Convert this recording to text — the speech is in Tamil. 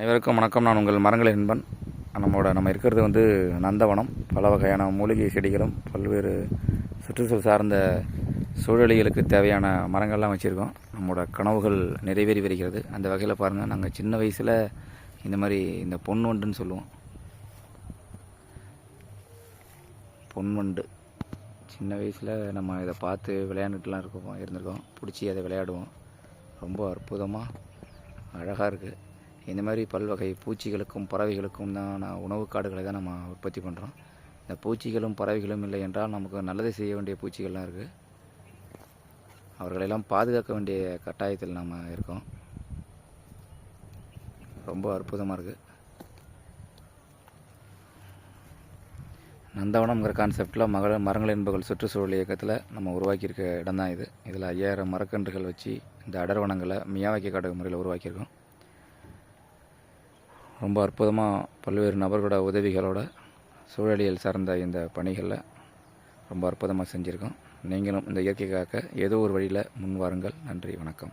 அனைவருக்கும் வணக்கம். நான் உங்கள் மரங்கள் என்பன் நம்மளோட நம்ம இருக்கிறது வந்து நந்தவனம். பல வகையான மூலிகை செடிகளும் பல்வேறு சுற்றுச்சூழல் சார்ந்த சூழலிகளுக்கு தேவையான மரங்கள்லாம் வச்சுருக்கோம். நம்மளோட கனவுகள் நிறைவேறி வருகிறது. அந்த வகையில் பாருங்கள் நாங்கள் சின்ன வயசில் இந்த மாதிரி இந்த பொன்வண்டுன்னு சொல்லுவோம். பொன்வண்டு. சின்ன வயசில் நம்ம இதை பார்த்து விளையாண்டுட்டுலாம் இருக்கோம் இருந்திருக்கோம். பிடிச்சி அதை விளையாடுவோம். ரொம்ப அற்புதமாக அழகாக இருக்குது இந்த மாதிரி பல்வகை பூச்சிகளுக்கும் பறவைகளுக்கும் தான் நான் உணவு காடுகளை தான் நம்ம உற்பத்தி பண்ணுறோம் இந்த பூச்சிகளும் பறவைகளும் இல்லை என்றால் நமக்கு நல்லதை செய்ய வேண்டிய பூச்சிகள்லாம் இருக்குது அவர்களெல்லாம் பாதுகாக்க வேண்டிய கட்டாயத்தில் நாம் இருக்கோம். ரொம்ப அற்புதமாக இருக்குது நந்தவனம்ங்கிற கான்செப்டில் மகள மரங்கள் என்பவர்கள் சுற்றுச்சூழல் இயக்கத்தில் நம்ம உருவாக்கியிருக்க இடம் தான் இது. இதில் ஐயாயிரம் மரக்கன்றுகள் வச்சு இந்த அடர்வனங்களை மியாவாக்கி காடு முறையில் உருவாக்கியிருக்கோம். ரொம்ப அற்புதமாக பல்வேறு நபர்களோட உதவிகளோட சூழலியல் சார்ந்த இந்த பணிகளில் ரொம்ப அற்புதமாக செஞ்சுருக்கோம். நீங்களும் இந்த இயற்கை காக்க ஏதோ ஒரு வழியில் முன் வாருங்கள். நன்றி வணக்கம்.